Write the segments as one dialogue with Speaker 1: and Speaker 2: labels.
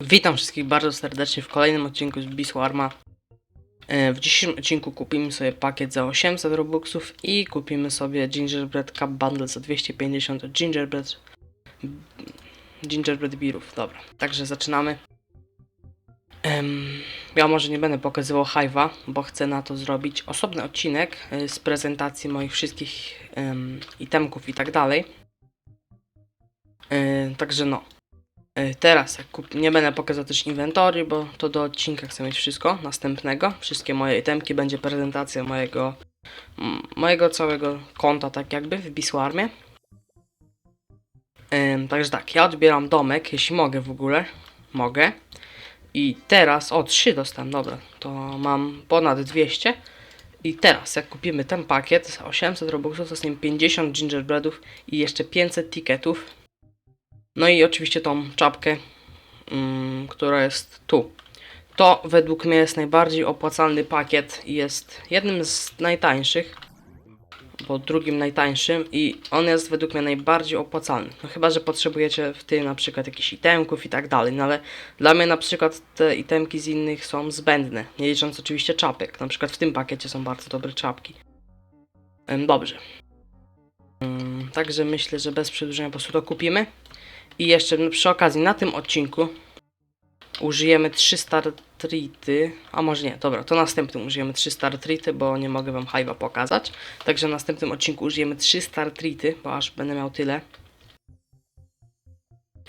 Speaker 1: Witam wszystkich bardzo serdecznie w kolejnym odcinku z Biswarma. E, W dzisiejszym odcinku kupimy sobie pakiet za 800 robuxów i kupimy sobie Gingerbread Cup Bundle za 250 Gingerbread Gingerbread Beerów. Dobra, także zaczynamy. Ja może nie będę pokazywał Hive'a, bo chcę na to zrobić osobny odcinek e, z prezentacji moich wszystkich em, itemków i tak dalej. E, Także no. E, Teraz jak kup... nie będę pokazał też inwentory, bo to do odcinka chcę mieć wszystko następnego. Wszystkie moje itemki, będzie prezentacja mojego mojego całego konta tak jakby w Biswarmie. Ym, także tak, ja odbieram domek, jeśli mogę w ogóle. Mogę. I teraz, o 3 dostałem, dobra, to mam ponad 200. I teraz, jak kupimy ten pakiet, 800 robuxów, to z nim 50 gingerbreadów i jeszcze 500 ticketów. No i oczywiście tą czapkę, mm, która jest tu. To według mnie jest najbardziej opłacalny pakiet i jest jednym z najtańszych, bo drugim najtańszym i on jest według mnie najbardziej opłacalny. No chyba, że potrzebujecie w tym na przykład jakichś itemków i tak dalej, no ale dla mnie na przykład te itemki z innych są zbędne, nie licząc oczywiście czapek. Na przykład w tym pakiecie są bardzo dobre czapki. Dobrze. Mm, Także myślę, że bez przedłużenia po prostu to kupimy. I jeszcze no, przy okazji na tym odcinku użyjemy 3 star treaty, a może nie, dobra, to następnym użyjemy 3 star treaty, bo nie mogę wam Hive'a pokazać. Także w następnym odcinku użyjemy 3 star treaty, bo aż będę miał tyle.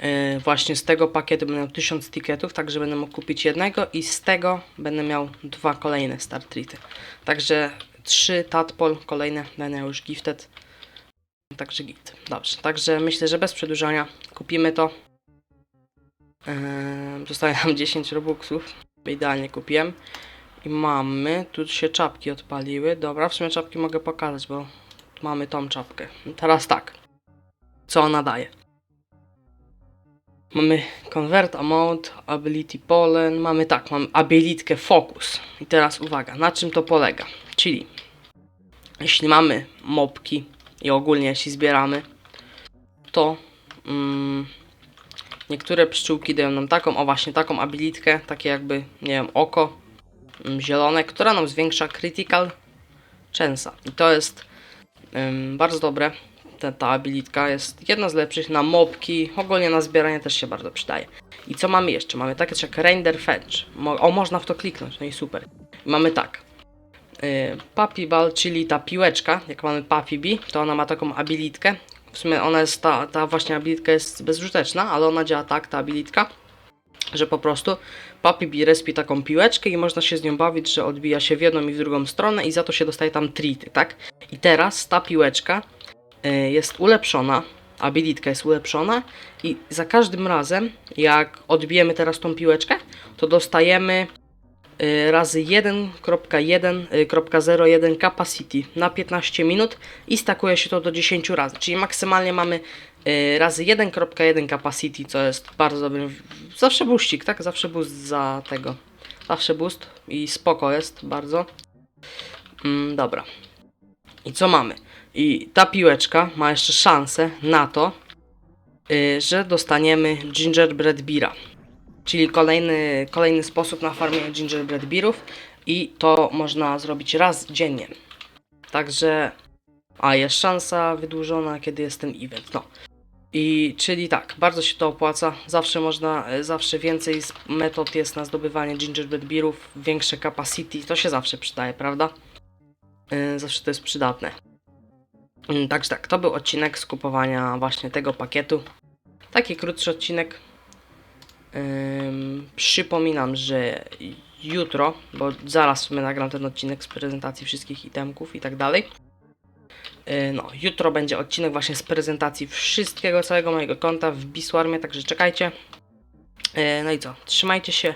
Speaker 1: Yy, właśnie z tego pakietu będę miał 1000 ticketów, także będę mógł kupić jednego i z tego będę miał dwa kolejne star treaty. Także 3 tadpole kolejne będę już gifted. Także git. Dobrze, także myślę, że bez przedłużania kupimy to. Eee, zostaje nam 10 robuxów. Idealnie kupiłem. I mamy, tu się czapki odpaliły. Dobra, w sumie czapki mogę pokazać, bo mamy tą czapkę. Teraz tak. Co ona daje? Mamy Convert Amount, Ability Pollen, mamy tak, mamy abilitkę Focus. I teraz uwaga, na czym to polega? Czyli, jeśli mamy mopki, i ogólnie jeśli zbieramy, to mm, niektóre pszczółki dają nam taką, o właśnie taką abilitkę, takie jakby, nie wiem, oko mm, zielone, która nam zwiększa critical chance'a. I to jest ym, bardzo dobre. Ta, ta abilitka jest jedna z lepszych na mopki, ogólnie na zbieranie też się bardzo przydaje. I co mamy jeszcze? Mamy takie jak Render Fetch. Mo o, można w to kliknąć, no i super. I mamy tak. Y, Puppy Ball, czyli ta piłeczka, jak mamy Puppy Bee, to ona ma taką abilitkę. W sumie ona jest, ta, ta właśnie abilitka jest bezużyteczna, ale ona działa tak, ta abilitka, że po prostu Puppy Bee respi taką piłeczkę i można się z nią bawić, że odbija się w jedną i w drugą stronę i za to się dostaje tam treaty, tak? I teraz ta piłeczka y, jest ulepszona, abilitka jest ulepszona i za każdym razem, jak odbijemy teraz tą piłeczkę, to dostajemy razy 1.1.01 capacity na 15 minut i stakuje się to do 10 razy, czyli maksymalnie mamy y, razy 1.1 capacity, co jest bardzo dobry, zawsze boostik, tak? Zawsze boost za tego, zawsze boost i spoko jest bardzo. Mm, dobra. I co mamy? I ta piłeczka ma jeszcze szansę na to, y, że dostaniemy gingerbread beera. Czyli kolejny, kolejny sposób na farmienie gingerbread beerów i to można zrobić raz dziennie. Także, a jest szansa wydłużona, kiedy jest ten event. No. I czyli tak, bardzo się to opłaca. Zawsze można, zawsze więcej metod jest na zdobywanie gingerbread beerów, większe capacity, to się zawsze przydaje, prawda? E, Zawsze to jest przydatne. Mm, Także tak, to był odcinek z kupowania właśnie tego pakietu. Taki krótszy odcinek, przypominam, że jutro, bo zaraz w sumie nagram ten odcinek z prezentacji wszystkich itemków i tak dalej. Yy, no, jutro będzie odcinek właśnie z prezentacji wszystkiego, całego mojego konta w Biswarmie, także czekajcie. Yy, no i co, trzymajcie się,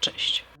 Speaker 1: cześć.